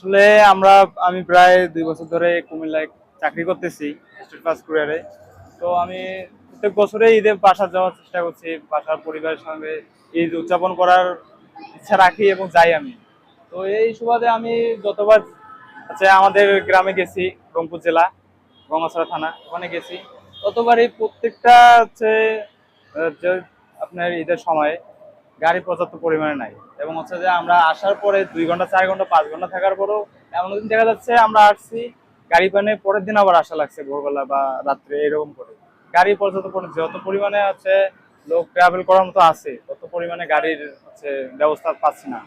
আসলে আমরা, আমি প্রায় দুই বছর ধরে কুমিল্লায় চাকরি করতেছি, স্টেট তো আমি প্রত্যেক বছরে ঈদে বাসা যাওয়ার চেষ্টা করছি, বাসার পরিবারের সঙ্গে ঈদ উদযাপন করার ইচ্ছা রাখি এবং যাই আমি। তো এই সুবাদে আমি যতবার আচ্ছা আমাদের গ্রামে গেছি, রংপুর জেলা, গঙ্গাছড়া থানা, ওখানে গেছি। ততবারই প্রত্যেকটা, হচ্ছে আপনার ঈদের সময় গাড়ি পর্যাপ্ত পরিমাণে নাই। এবং হচ্ছে যে আমরা আসার পরে দুই ঘণ্টা, চার ঘণ্টা, পাঁচ ঘণ্টা থাকার পরেও এমন দিন দেখা যাচ্ছে আমরা আসছি, গাড়ি পানে পরের দিন আবার আসা লাগছে ভোরবেলা বা রাত্রে এরকম করে। গাড়ি পর্যাপ্ত পরি- যত পরিমাণে আছে লোক ট্রাভেল করার মতো আছে, তত পরিমাণে গাড়ির হচ্ছে ব্যবস্থা পাচ্ছি না।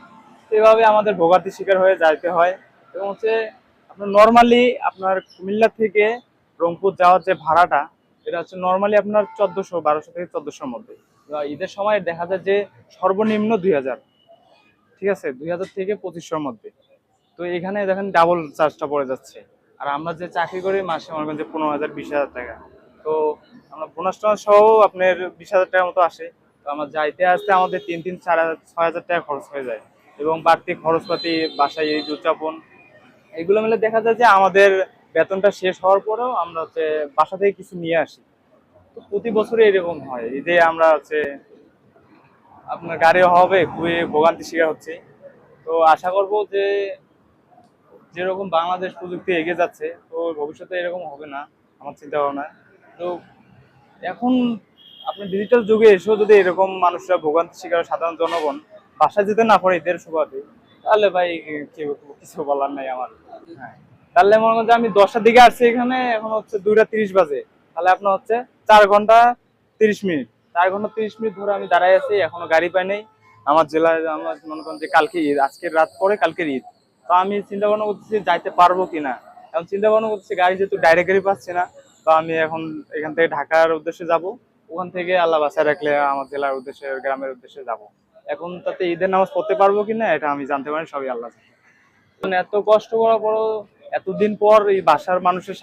এভাবে আমাদের ভোগান্তির শিকার হয়ে যাইতে হয়। এবং হচ্ছে আপনার নর্মালি আপনার কুমিল্লা থেকে রংপুর যাওয়ার যে ভাড়াটা, এটা হচ্ছে নর্মালি আপনার চোদ্দোশো, বারোশো থেকে চোদ্দশোর মধ্যে। ঈদের সময় দেখা যায় যে সর্বনিম্ন দুই হাজার। ঠিক আছে? দুই হাজার থেকে পঁচিশশোর মধ্যে। তো এখানে দেখেন ডাবল চার্জটা পড়ে যাচ্ছে। আর আমরা যে চাকরি করি, মাসে মনে করেন যে পনেরো হাজার, বিশ হাজার টাকা। তো আমরা বোনাস টোনাস সহ আপনার বিশ হাজার টাকার মতো আসে। তো আমার যাইতে আসতে আমাদের তিন তিন, চার হাজার, ছয় হাজার টাকা খরচ হয়ে যায়। এবং বাড়তি খরচপাতি, বাসায় ঈদ উদযাপন, এগুলো মিলে দেখা যায় যে আমাদের বেতনটা শেষ হওয়ার পরেও আমরা হচ্ছে বাসা থেকে কিছু নিয়ে আসি। প্রতি বছরে এরকম হয়। ঈদে আমরা হচ্ছে, আপনার গাড়ি হবে, খুবই ভোগান্তি শিকার হচ্ছে। তো আশা করব যে, যেরকম বাংলাদেশ প্রযুক্তি এগিয়ে যাচ্ছে, তো ভবিষ্যতে এরকম হবে না, আমার চিন্তা ভাবনা তো এখন আপনি ডিজিটাল যুগে এসেও যদি এরকম মানুষরা ভোগান্তি শিকার সাধারণ জনগণ, বাসায় যেতে না পারে, ঈদের সুবাদে, তাহলে ভাই কিছু বলার নাই আমার। হ্যাঁ তাহলে মনে করেন আমি দশটার দিকে আসছি এখানে, এখন হচ্ছে দুইটা তিরিশ বাজে। তাহলে আপনার হচ্ছে চার ঘণ্টা তিরিশ মিনিট। চার ঘণ্টা তিরিশ মিনিট ধরে আমি দাঁড়াই আছি, এখনও গাড়ি পাই নাই। আমার জেলায় আমার মনে করেন যে কালকে ঈদ, আজকের রাত পরে কালকের ঈদ। তো আমি চিন্তা ভাবনা করতেছি যাইতে পারব কিনা। এখন চিন্তা ভাবনা করতেছি গাড়ি যেহেতু ডাইরেক্ট গাড়ি পাচ্ছি না, তো আমি এখন এখান থেকে ঢাকার উদ্দেশ্যে যাব। ওখান থেকে আল্লাহ বাসায় রাখলে আমার জেলার উদ্দেশ্যে, গ্রামের উদ্দেশ্যে যাব। এখন তাতে ঈদের নামাজ পড়তে পারব কিনা, এটা আমি জানতে পারি, সবই আল্লাহ এত কষ্ট করার পরও এতদিন পর এই বাসার মানুষের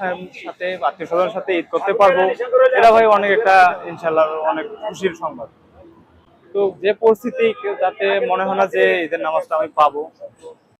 সাথে আত্মীয় স্বজনের সাথে ঈদ করতে পারব, এটা ভাই অনেক একটা, ইনশাল্লাহ অনেক খুশির সংবাদ। তো যে পরিস্থিতি যাতে মনে হয় না যে ঈদের নামাজটা আমি পাবো।